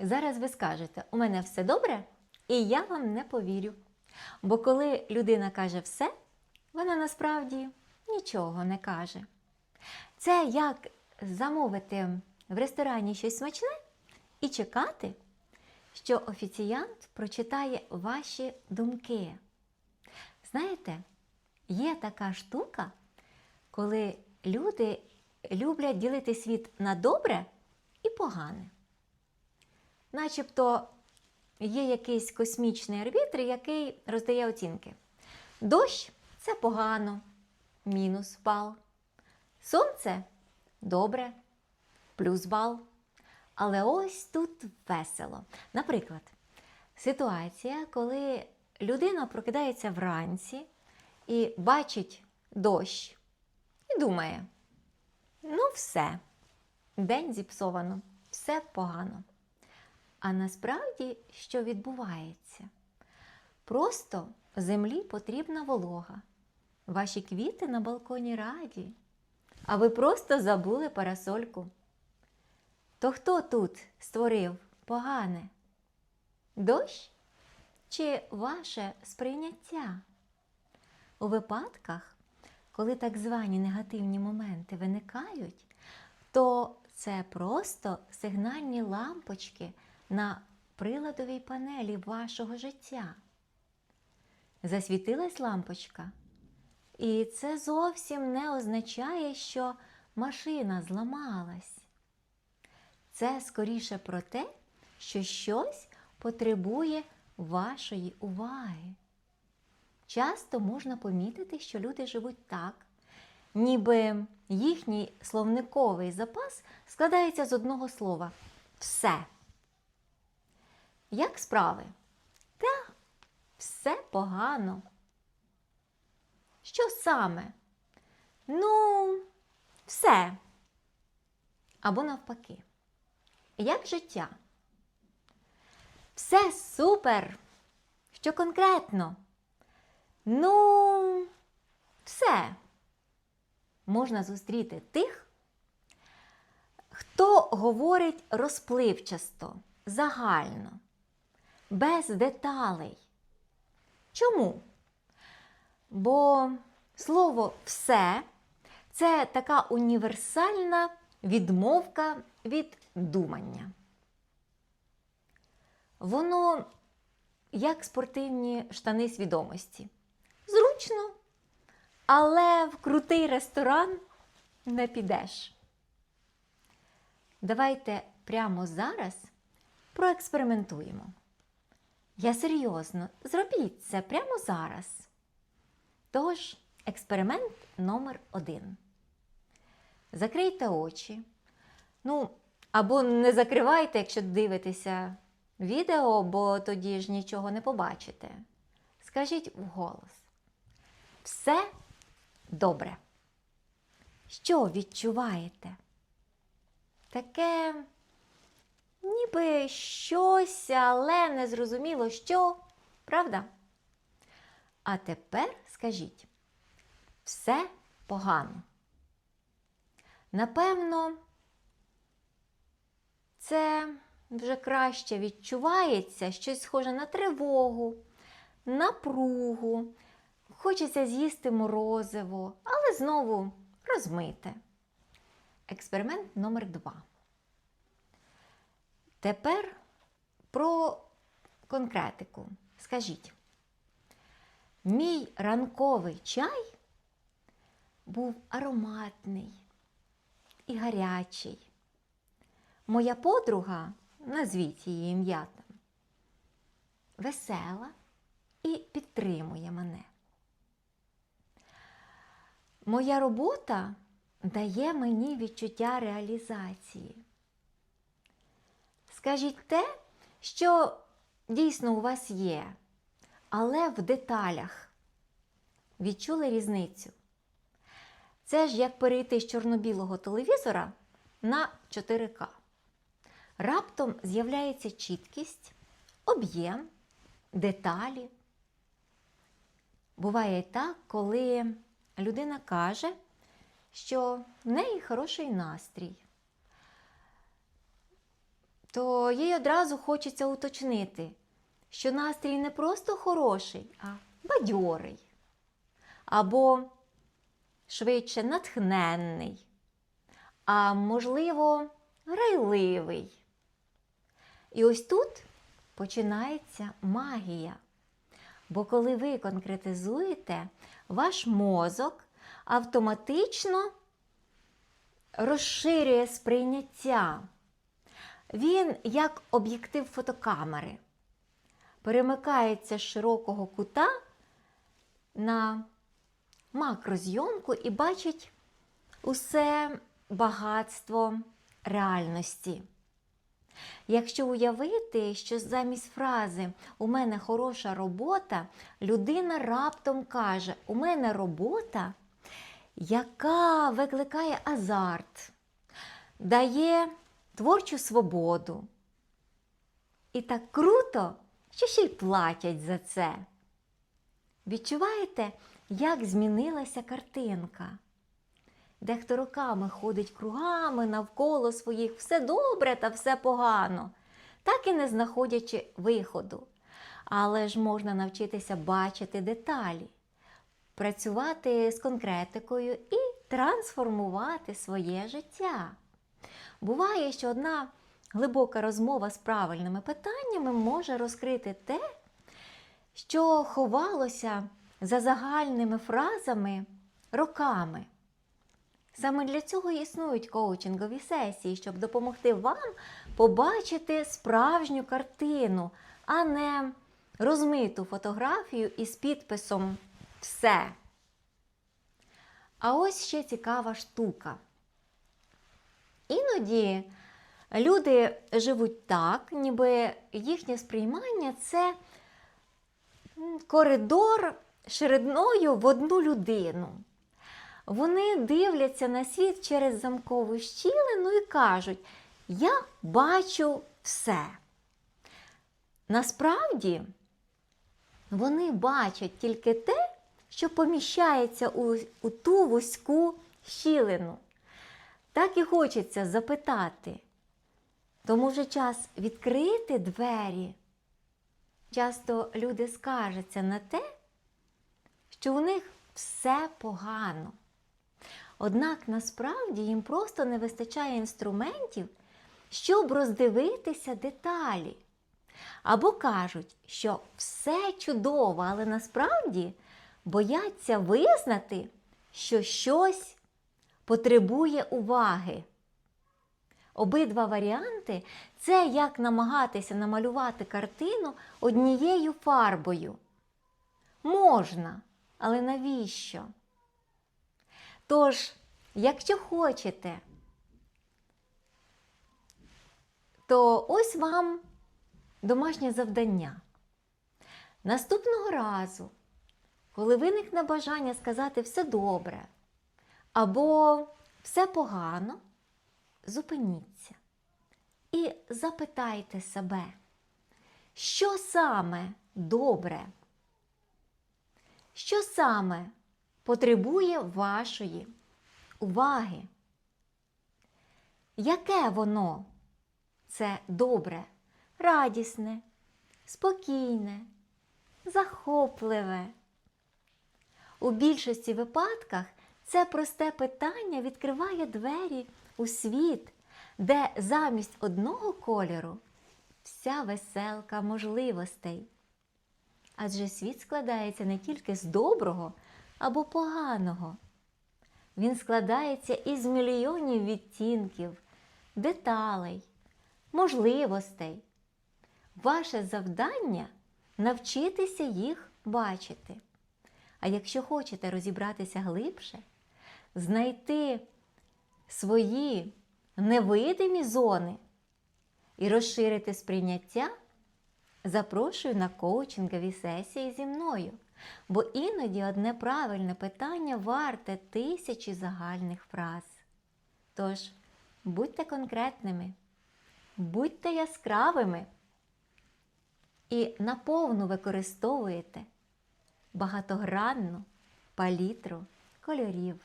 Зараз ви скажете, у мене все добре, і я вам не повірю. Бо коли людина каже все, вона насправді нічого не каже. Це як замовити в ресторані щось смачне і чекати, що офіціант прочитає ваші думки. Знаєте, є така штука, коли люди люблять ділити світ на добре і погане. Начебто є якийсь космічний арбітр, який роздає оцінки. Дощ це погано, мінус бал. Сонце добре, плюс бал. Але ось тут весело. Наприклад, ситуація, коли людина прокидається вранці і бачить дощ і думає: ну, все, день зіпсовано, все погано. А насправді, що відбувається? Просто землі потрібна волога. Ваші квіти на балконі раді, а ви просто забули парасольку. То хто тут створив погане? Дощ чи ваше сприйняття? У випадках, коли так звані негативні моменти виникають, то це просто сигнальні лампочки на приладовій панелі вашого життя. Засвітилась лампочка, і це зовсім не означає, що машина зламалась. Це скоріше про те, що щось потребує вашої уваги. Часто можна помітити, що люди живуть так, ніби їхній словниковий запас складається з одного слова все. Як справи? Та все погано. Що саме? Ну, все. Або навпаки. Як життя? Все супер. Що конкретно? Ну, все. Можна зустріти тих, хто говорить розпливчасто, загально, без деталей. Чому? Бо слово все це така універсальна відмовка від думання. Воно як спортивні штани свідомості. Зручно, але в крутий ресторан не підеш. Давайте прямо зараз проекспериментуємо. Я серйозно, зробіть це прямо зараз. Тож, експеримент номер один. Закрийте очі. Ну, або не закривайте, якщо дивитеся відео, бо тоді ж нічого не побачите. Скажіть вголос. Все добре. Що відчуваєте? Таке, ніби щось, але не зрозуміло що, правда? А тепер скажіть, все погано. Напевно, це вже краще відчувається щось схоже на тривогу, напругу. Хочеться з'їсти морозиво, але знову розмите. Експеримент номер два. Тепер про конкретику. Скажіть, мій ранковий чай був ароматний і гарячий. Моя подруга, назвіть її ім'я там, весела і підтримує мене. Моя робота дає мені відчуття реалізації. Скажіть те, що дійсно у вас є, але в деталях. Відчули різницю? Це ж як перейти з чорно-білого телевізора на 4К. Раптом з'являється чіткість, об'єм, деталі. Буває і так, коли людина каже, що в неї хороший настрій. То їй одразу хочеться уточнити, що настрій не просто хороший, а бадьорий. Або швидше натхненний, а можливо, грайливий. І ось тут починається магія. Бо коли ви конкретизуєте, ваш мозок автоматично розширює сприйняття. Він, як об'єктив фотокамери, перемикається з широкого кута на макрозйомку і бачить усе багатство реальності. Якщо уявити, що замість фрази У мене хороша робота, людина раптом каже У мене робота, яка викликає азарт, дає творчу свободу. І так круто, що ще й платять за це. Відчуваєте, як змінилася картинка? Дехто роками ходить кругами навколо своїх все добре та все погано, так і не знаходячи виходу. Але ж можна навчитися бачити деталі, працювати з конкретикою і трансформувати своє життя. Буває, що одна глибока розмова з правильними питаннями може розкрити те, що ховалося за загальними фразами роками. Саме для цього існують коучингові сесії, щоб допомогти вам побачити справжню картину, а не розмиту фотографію із підписом Все. А ось ще цікава штука. Іноді люди живуть так, ніби їхнє сприймання це коридор шириною в одну людину. Вони дивляться на світ через замкову щілину і кажуть: Я бачу все. Насправді, вони бачать тільки те, що поміщається у, у ту вузьку щілину. Так і хочеться запитати. Тому вже час відкрити двері. Часто люди скаржаться на те, що у них все погано. Однак насправді їм просто не вистачає інструментів, щоб роздивитися деталі. Або кажуть, що все чудово, але насправді бояться визнати, що щось потребує уваги. Обидва варіанти це як намагатися намалювати картину однією фарбою. Можна, але навіщо? Тож, якщо хочете, то ось вам домашнє завдання. Наступного разу, коли виникне бажання сказати все добре або все погано, зупиніться і запитайте себе, що саме добре, що саме потребує вашої уваги. Яке воно? Це добре, радісне, спокійне, захопливе. У більшості випадках це просте питання відкриває двері у світ, де замість одного кольору вся веселка можливостей. Адже світ складається не тільки з доброго або поганого. Він складається із мільйонів відтінків, деталей, можливостей. Ваше завдання навчитися їх бачити. А якщо хочете розібратися глибше, знайти свої невидимі зони і розширити сприйняття, запрошую на коучингові сесії зі мною. Бо іноді одне правильне питання варте тисячі загальних фраз. Тож, будьте конкретними, будьте яскравими і наповну використовуйте багатогранну палітру кольорів.